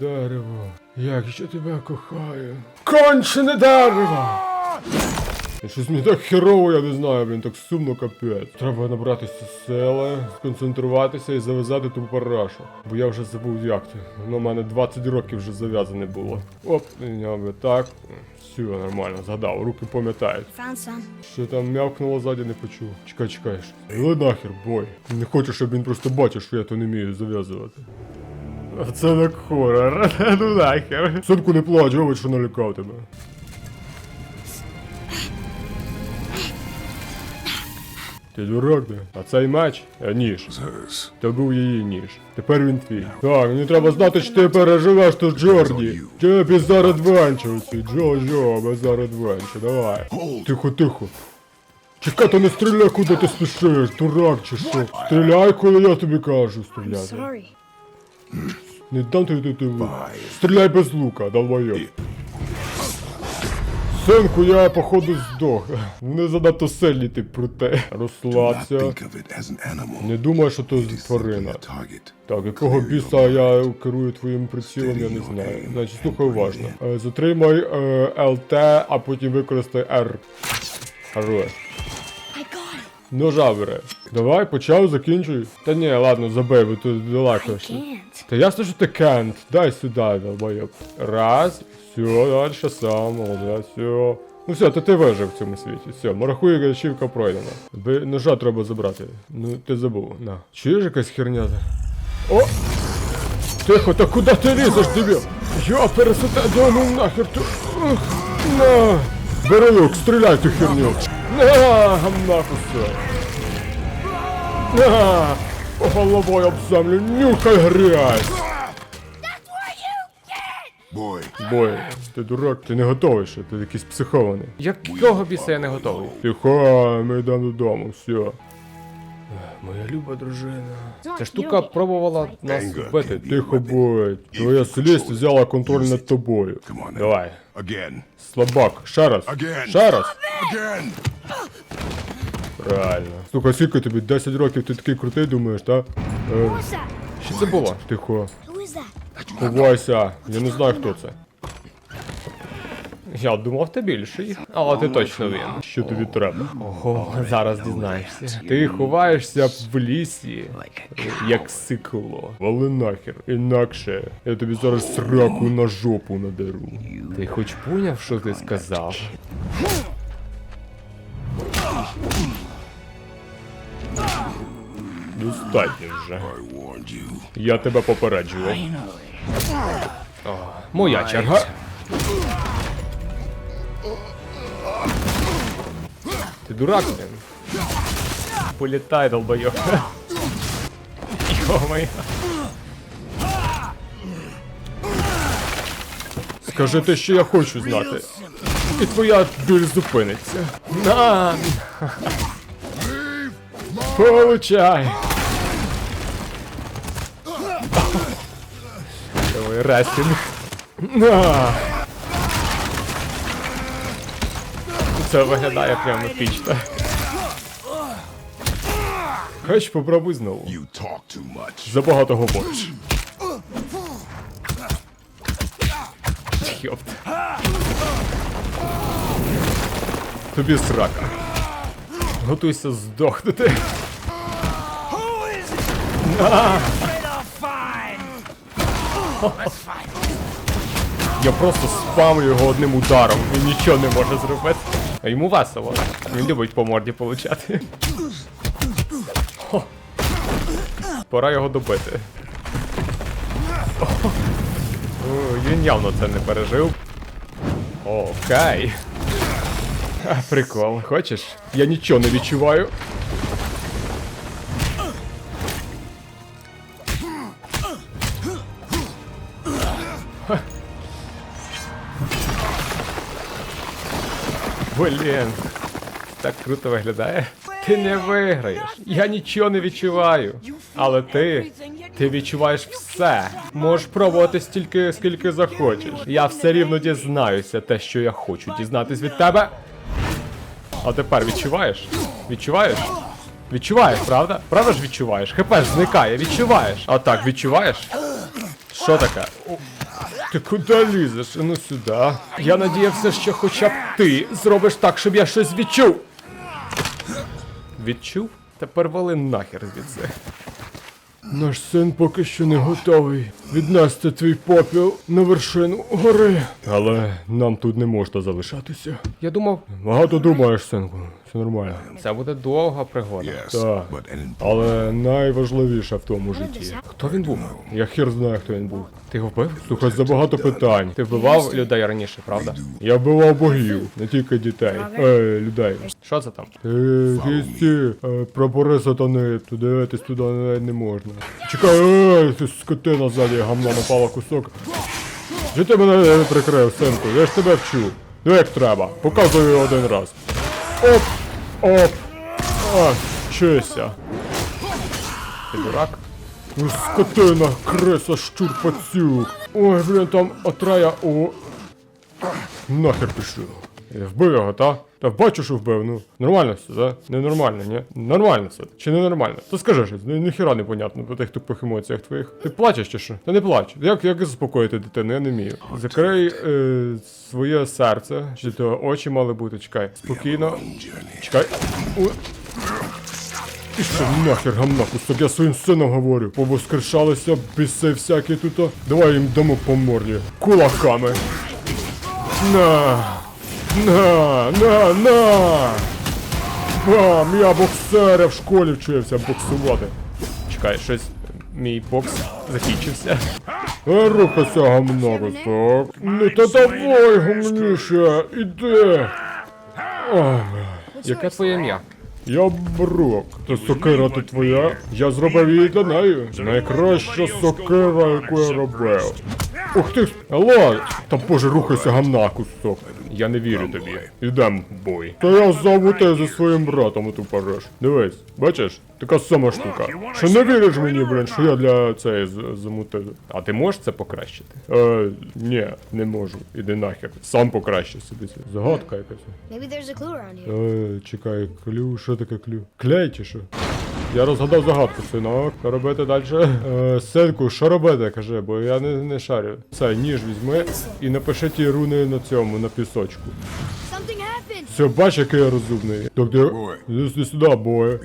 дерево. Як я тебе кохаю. Кончене дерево! Щось мені так херово, я не знаю, блін, так сумно капець. Треба набратися сили, сконцентруватися і зав'язати ту парашу. Бо я вже забув як ти. Воно в мене 20 років вже зав'язане було. Оп, ніби так. Все, нормально, згадав, руки пам'ятають. Що там м'явкнуло ззаді, не почув. Чекай, чекай. Іли нахер, бой. Не хочу, щоб він просто бачив, що я то не вмію зав'язувати. А Це так хорор. ну нахер. Синку не плач, вибач, що налякав тебе. Ти дурак, де? А цей меч? А ніж. Hers. То був її ніж. Тепер він твій. Так, мені треба знати, що ти переживеш тут Джорді. Ти бізар адвенчерці. Джо, Джо, бізар адвенчер, давай. Тихо, тихо. Чекай, то не стріляй, куди ти спішиш, дурак чи що. Стріляй, коли я тобі кажу стріляти. Не дам тобі тут лук. Стріляй без лука, долбойоб. Синку, я походу здох. Вони занадто сильні ти проте. Розслабся. Не думай, що It тварина. Так, якого біса я керую твоїм прицілом, я не знаю. Значить, слухай уважно. Е, Затримай е, ЛТ, а потім використай R. Хорош. Ножа бери. Давай, почав, закінчуй. Та ні, ладно, забей, бо тут далеко. ще. Та ясно, що ти кент. Дай сюди, долбойоб. Раз, все, дальше сам, молодець, все. Ну все, то ти вижив в цьому світі. Все, марахує ачівка пройдена. Би ножа треба забрати. Ну, ти забув. На. Чуєш якась херня? О! Тихо, та куди ти лізеш, дебіл? Я пересуте, да ну нахер ти. Ух, На! Бери лук, стріляй ту херню. На, нахуй все. На! Головою об землю, нюхай грязь! Boy, Бой, ти дурак, ти не готовий ще, ти якийсь психований. Якого біса я не готовий? Тихо, ми йдемо додому, все. Моя люба дружина. Ця штука пробувала нас вбити. Тихо, бой. Твоя слізь взяла контроль над тобою. Давай. Слабак, ще раз. Ще раз. Правильно. Слухай, скільки тобі 10 років ти такий крутий думаєш, та? Е, Що це було? тихо. Ховайся. Я не знаю, хто це. Я думав, ти більший, але ти точно він. Що тобі треба? Ого, зараз дізнаєшся. Ти ховаєшся в лісі, як сикло. Вали нахер. Інакше я тобі зараз сраку на жопу надеру. Ти хоч поняв, що ти сказав? Достатньо вже. Я тебе попереджував. Моя черга. Ти дурак, блін. Політай, долбойоб. Йо-моє. Скажи те, що я хочу знати. І твоя біль зупиниться. На! Получай! Давай, рестінг. На! Це виглядає прямо епічно. Хоч попробуй знову. Забагато говориш. Йопт. Тобі срака. Готуйся здохнути. Я просто спамлю його одним ударом. Він нічого не може зробити. А йому весело. Він любить по морді получати. Пора його добити. О, Він явно це не пережив. Окей. Прикол, хочеш? Я нічого не відчуваю. Блін. Так круто виглядає. Ти не виграєш. Я нічого не відчуваю. Але ти. Ти відчуваєш все. Можеш пробувати стільки, скільки захочеш. Я все рівно дізнаюся те, що я хочу дізнатись від тебе. А тепер відчуваєш? Відчуваєш? Відчуваєш, правда? Правда ж відчуваєш? ХП ж зникає, відчуваєш. А так, відчуваєш? Що таке? Ти куди лізеш? Ну сюди. Я надіявся, що хоча б ти зробиш так, щоб я щось відчув. Відчув? Тепер вали нахер звідси. Наш син поки що не готовий віднести твій попіл на вершину гори. Але нам тут не можна залишатися. Я думав, Багато думаєш, синку. Все нормально. це буде довга пригода. Yes, Так. Але найважливіше в тому житті. Хто він був? Я хір знаю, хто він був. Ти його вбив? Слухай, забагато питань. Ти вбивав людей раніше, правда? Я вбивав богів, не тільки дітей. Е, людей. Що це там? Ти гісті, е, прапори сатани, туди дивитись туди не можна. Чекай, ей, ти скотина ззаді гамна напала кусок. Чи ти мене не прикрив, синку? Я ж тебе вчу. Ну як треба. Показую один раз. Оп! Оп! А, вчися. Ти дурак? Ну, скотина, криса, щур, пацюк. Ой, блін, там отрея, о. Нахер пішов. Вбив його, та? Та бачу, що вбив, ну. Нормально все, да? Ненормально, ні? Нормально все. Чи не нормально? То скажи щось, ну ніхіра не понятно по тих тупих емоціях твоїх. Ти плачеш чи що? Та не плач. Як, як заспокоїти дитину, я не вмію. Закрий е, своє серце, чи то очі мали бути, чекай. Спокійно. Чекай. О. І що нахер гамна кусок, я своїм сином говорю. Повоскрешалися, біси всякі тут. Давай їм дамо по морді. Кулаками. На. На, на, на. Бам, я боксер, я в школі вчився боксувати. Чекай, щось. Мій бокс закінчився. Е, Рухайся гамна кусок. Ну та давай гумніше, іди. Ой. Яке твоє ім'я? Я Брок. Та сокира ти твоя. Я зробив її для неї. Найкраща сокира, яку я робив. Ух ти ж. Алло! Та боже, рухайся гамна кусок. Я не вірю тобі. Ідем бой. Та я зову тебе зі своїм братом у Париж. Дивись, бачиш? Така сама штука. Що не віриш мені, блін, що я для цієї замутив? А ти можеш це покращити? Е, ні, не можу. Іди нахер. Сам покращи собі. це. Загадка якась. Maybe there's a clue around here. Е, чекай, клю, що таке клю? Клей чи що? Я розгадав загадку, синок. Що робити далі? Е, синку, що робити, кажи, бо я не, не шарю. Це ніж візьми і напиши ті руни на цьому, на пісочку. Все, бач, який я розумний. Так, де... Іди сюди, бой.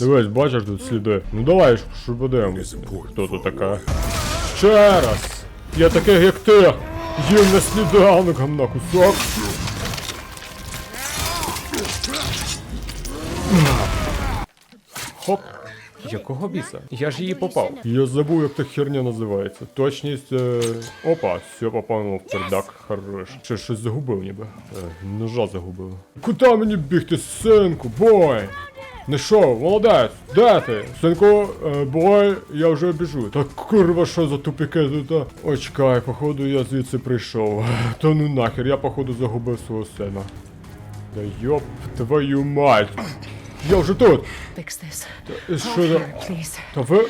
Дивись, бачиш тут сліди. Ну давай, що подивимося. Хто тут така? Ще раз! Я таких, як ти! Їм на сліданок, гамна кусок. Хоп. Якого біса? Я ж її попав. Я забув, як та херня називається. Точність. Е... Опа, все попав в пердак. Хорош. Ще щось загубив ніби. Е, ножа загубив. Куди мені бігти, синку? Бой! Не шов, молодець, де ти? Синку, е, бой, я вже біжу. Та курва, що за тупіки тут? чекай, походу я звідси прийшов. Та ну нахер, я походу загубив свого сина. Да йоп твою мать. Я вже тут. Е, Що за... Та ви...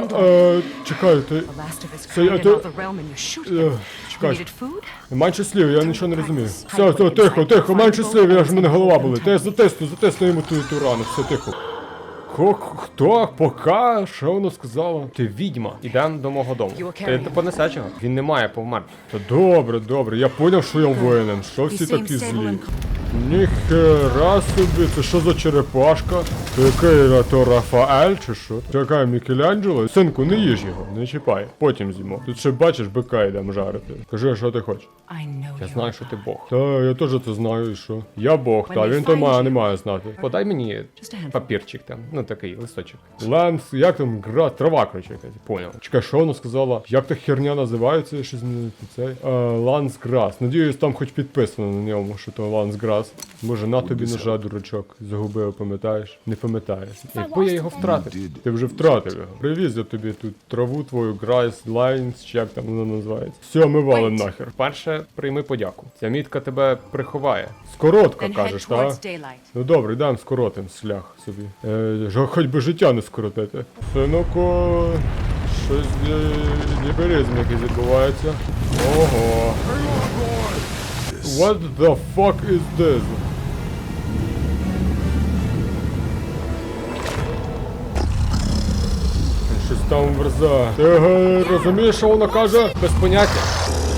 Blood. е, чекайте. Це я shooting Е, him. You Чекай. needed food? Менше слів, я нічого не розумію. Все, все, тихо, тихо, менше слів, я ж в мене голова болить. Затисну, затисну йому ту, ту рану, все тихо. Хто? Пока? Що вона сказала? Ти відьма. Ідем до мого дому. Ти не понесе чого? Він не має повмерти. Та добре, добре, я поняв, що я винен. Що всі такі злі? Ніхера собі, це що за черепашка? Ти який то Рафаель чи що? Чекай, Мікеланджело? Синку, не їж його, не чіпай. Потім з'їмо. Тут ще бачиш, бика йдемо жарити. Кажи, що ти хочеш. Я знаю, що ти Бог. Та я теж це знаю, і що. Я Бог, та він то має, не має знати. Подай мені папірчик там, ну такий листочок. Ленс, як там гра, трава, короче, якась, поняв. Чекай, що вона сказала? Як та херня називається? Я Щось не цей. Е, Ланс Грас. Надіюсь, там хоч підписано на ньому, що то Ланс Грас. Може, на тобі ножа, дурачок. Загубив, пам'ятаєш? Не пам'ятаєш. Якби я його втратив. Ти вже втратив його. Привіз я тобі тут траву твою, Грайс, Лайнс, чи як там вона називається. Все, ми валим нахер. Перше, прийми подяку. Ця мітка тебе приховає. Скоротка, кажеш, так? Ну добре, дам скоротим шлях собі. Е, хоч би життя не скоротити. Синуко, щось ліберизм якийсь відбувається. Ого. What the fuck is this? Щось там верзе. Ти е, розумієш, що вона каже? Без поняття.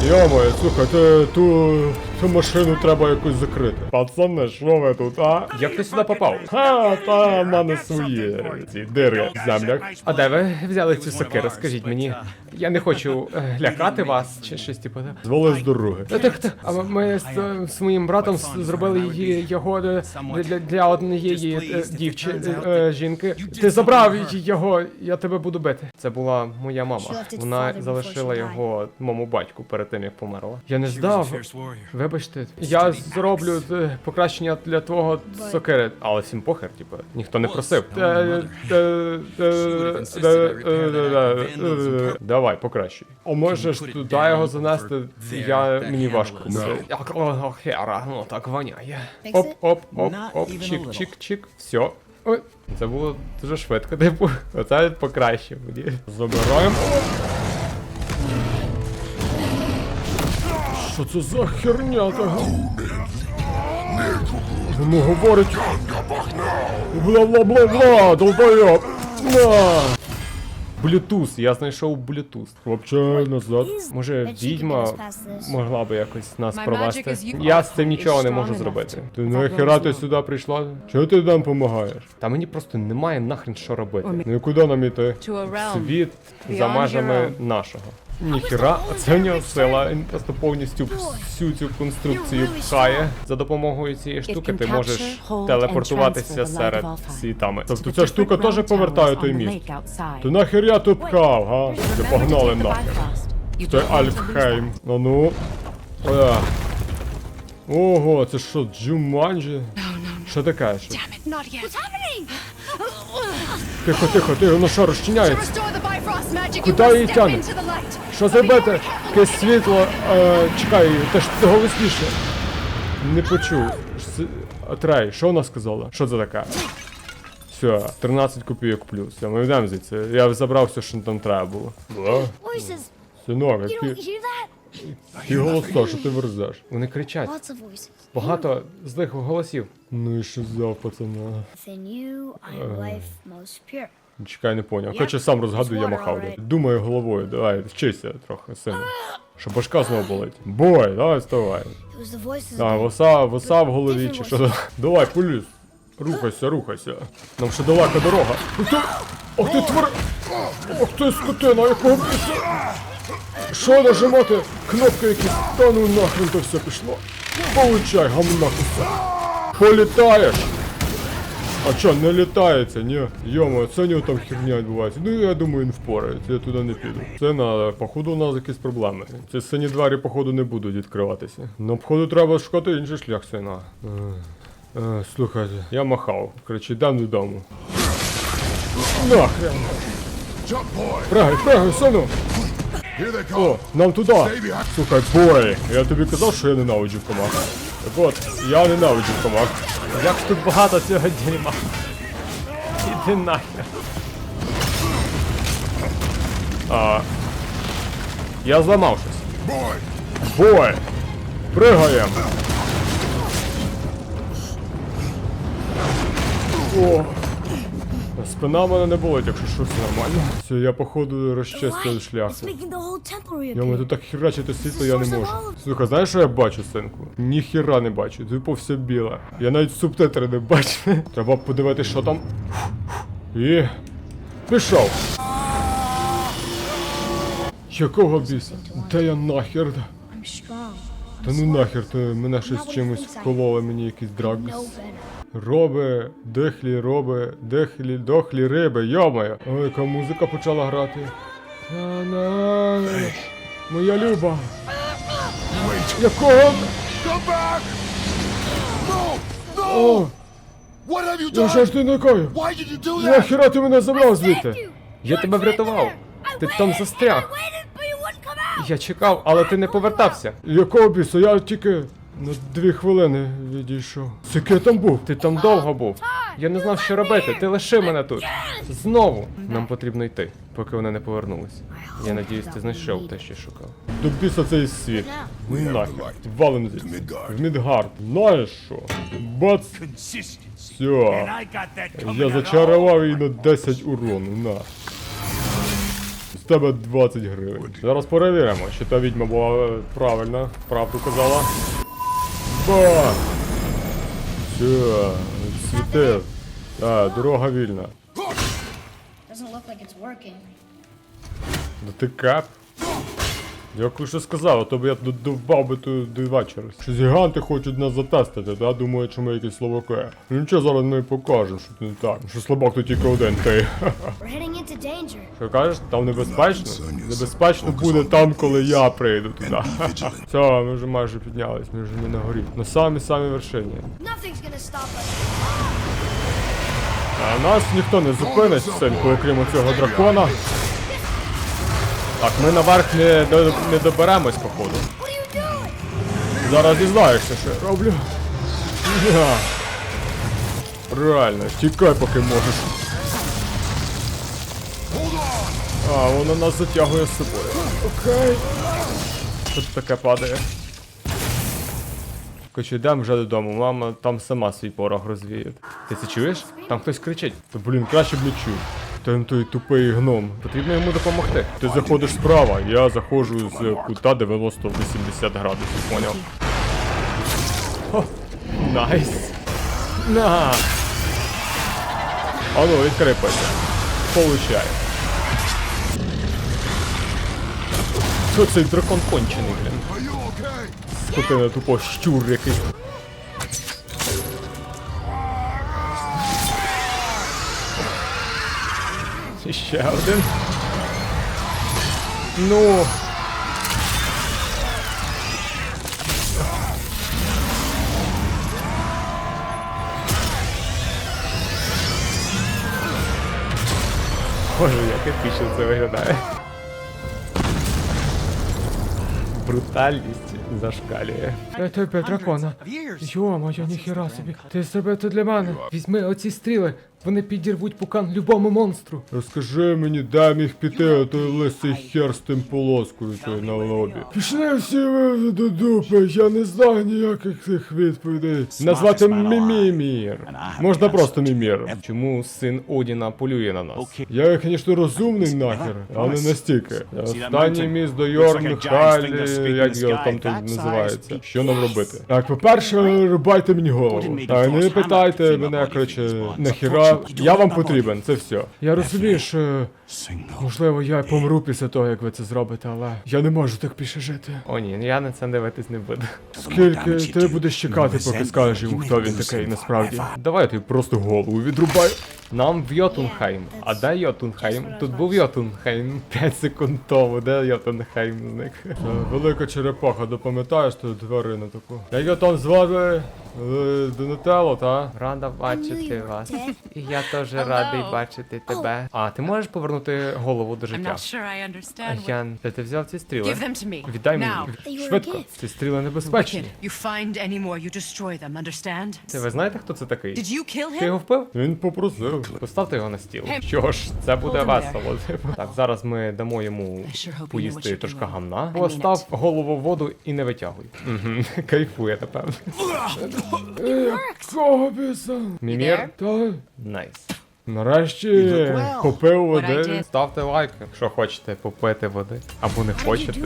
Йомаю, слухайте, ту, ту машину треба якось закрити. Пацани, що ви тут, а? Як ти сюди попав? Ха, та в мене свої ці дири в землях. А де ви взяли цю сокиру? Скажіть мені. Я не хочу е, лякати вас чи щось типу. да? Звали з дороги. Та так, так, а ми з, е, з моїм братом зробили її його е, для, для однієї е, дівчи, е, жінки. Ти забрав його, я тебе буду бити. Це була моя мама. Вона залишила його моєму батьку перед тим, як померла. Я не здав. Вибачте, я зроблю е, покращення для твого сокири, але всім похер, типу, ніхто не просив. Е, е, е, е, е, е, е, Давай, покращуй. А можеш туди його занести? Я мені важко. Як о, хера, ну так воняє. Оп, оп, оп, оп, чик, чик, чик, все. Ой, це було дуже швидко, типу. Оце покраще мені. Забираємо. Що це за херня така? Воно говорить. Бла-бла-бла-бла, долбойоб. На! Блютуз, я знайшов блютуз. Хлопче, назад. Може, відьма могла би якось нас провести. Я з цим нічого не можу зробити. Ти нахера ти сюди прийшла? Чого ти нам допомагаєш? Та мені просто немає нахрен що робити. Ну і куди нам іти? Світ за межами нашого. Ніхіра, це в нього сила. Він просто повністю всю цю конструкцію пхає. За допомогою цієї штуки ти можеш телепортуватися серед світами. Тобто ця штука теж повертає той міст. То нахер я тут пхав, га? Ти погнали нахер. Той Альфхейм. Ну ну. Ого, це що, Джуманджі? Що ти кажеш? Тихо, тихо, тихо, воно що, розчиняється? You її тягне? Що зробити? Якесь світло. Е, чекай, ти ж ти голосніше. Не почув. А, Трей, що вона сказала? Що це таке? Все, 13 копійок плюс. Все, ми йдемо звідси. Я забрав все, що там треба було. Синок, You який голосно, що ти верзеш? Вони кричать. Lots of voices. Багато злих голосів. Ну і що взяв, пацана? Within you, I life most pure. Чекай, не поняв. Хоче сам розгадую, я махав. Думаю головою, давай, вчися трохи, сину. Що башка знову болить. Бой, давай вставай. It was the voices. А, воса, воса в голові чи що? Давай, поліз. Рухайся, рухайся. Нам ще далека дорога. Ох ти, ох ти твар... Ох ти скотина, якого біса. Що нажимати? Кнопки якісь. Та ну нахрен то все пішло. Получай, гамна куса. Політаєш. А що, не літається, ні? Йомо, це нього там херня відбувається. Ну я думаю, він впорається, я туди не піду. Це надо, походу у нас якісь проблеми. Ці сині двері, походу, не будуть відкриватися. Ну, походу, треба шукати інший шлях, сина. Е, е, слухайте, я махав. Короче, йдемо додому. Нахрен. Пригай, пригай, сину! О, нам туди! Слухай, бой! Я тобі казав, що я ненавиджу комах. Так от, я ненавиджу комах. Як тут багато цього дерьма. Іди нахер. А, Я зламав щось. Бой! Пригаєм! О! Спина в мене не болить, якщо що все нормально. Все, я походу розчистив шлях. Мене тут так херачити світло я не можу. Слухай, знаєш, що я бачу, синку? Ніхіра не бачу, тупо все біле. Я навіть субтитри не бачу. Треба подивитися, що там. І. Пішов. Якого біса? Та я нахер? Та ну нахер, ти мене щось чимось вкололи, мені якийсь драгс. Роби, дихлі, роби, дихлі, дохлі риби, йомаю. Ой, яка музика почала грати. Моя люба. Якого? Come back. No. No. О, What have you ну що ж ти накоїв? Why did you do that? Нахіра ти мене забрав звідти? Я тебе врятував. Ти там застряг. Я чекав, але ти не повертався. Якого біса? Я тільки на дві хвилини відійшов. Я там був? Ти там довго був. Я не знав, що робити. Ти лишив мене тут. Знову. Нам потрібно йти, поки вони не повернулись. Я надіюсь, ти знайшов те, що шукав. До біса цей світ. Ну right. Валим звідси. В Мідгард. Знаєш що? Бац. Все. Я зачарував її на 10 урону, на. тебе 20 гривень. Зараз перевіримо, чи та відьма була е, правильна, правду казала. Ба! Все, світив. А, дорога вільна. Doesn't look like it's working. Да ти кап. Дякую, що сказав, а то б я тут довбав би тут до вечора. Щось гіганти хочуть нас затестити, да? Думають, що ми якісь слабаки. Ну нічого, зараз ми покажемо, що це не так. Що слабак тут тільки один ти. Що кажеш, там небезпечно? Небезпечно буде там, коли я прийду туди. Все, ми вже майже піднялись, ми вже не на горі. На самій самій вершині. А нас ніхто не зупинить, синку, окрім цього дракона. Так, ми наверх не, до, не доберемось, походу. Зараз дізнаєшся, що я роблю. Я. Реально, тікай, поки можеш. А, воно нас затягує з собою. Окей. Тут таке падає. Короче, йдемо вже додому, мама там сама свій порох розвіє. Ти це чуєш? Там хтось кричить. Та блін, краще б не чув. Там той тупий гном. Потрібно йому допомогти. Ти заходиш справа, я заходжу з кута 90-80 градусів, поняв? Найс. На. А ну, відкрий пише. Получай. Що цей дракон кончений, блін? Скотина тупо щур якийсь. Ще один. Ну. Боже, як епічно це виглядає. Брутальність зашкалює. Той п'ять дракона. Йо-моє, ніхіра собі. Ти зробив це для мене. Візьми оці стріли. Вони підірвуть пукан любому монстру. Розкажи мені, де міг піти отой лисий хер з тим полоскою той на лобі. Пішли всі ви до дупи, я не знаю ніяких цих відповідей. Назвати Мімімір. Можна просто Мімір. Чому син Одіна полює на нас? Я, звісно, розумний нахер, але не настільки. Останній міст до Йорнхалі, як його там тут називається. Що нам робити? Так, по-перше, рубайте мені голову. Так, не питайте мене, коротше, нахіра. Я вам потрібен, це все. Я розумію, що можливо я помру після того, як ви це зробите, але я не можу так більше жити. О ні, я на це дивитись не буду. Скільки ти будеш чекати, поки скажеш йому, хто він такий насправді? Давай я тобі просто голову відрубаю. Нам в Йотунхайм. А де Йотунхайм? Тут був Йотунхайм 5 секунд тому. Де Йотунхайм зник? Велика черепаха, допам'ятаєш ту тварину таку? Як його там звати? Е, Донателло, та? Рада бачити вас. І я теж радий бачити тебе. А, ти можеш повернути голову до життя? Ян, де ти взяв ці стріли? Віддай мені. Швидко. Ці стріли небезпечні. Це ви знаєте, хто це такий? Did you kill Ти його впив? Він попросив. Поставте його на стіл. Що ж, це буде весело. Так, зараз ми дамо йому поїсти трошки гамна. Постав голову в воду і не витягуй. Угу. Кайфує, напевно. Мімір? Найс. нарешті попив води. Ставте лайк, якщо хочете попити води. Або не хочете.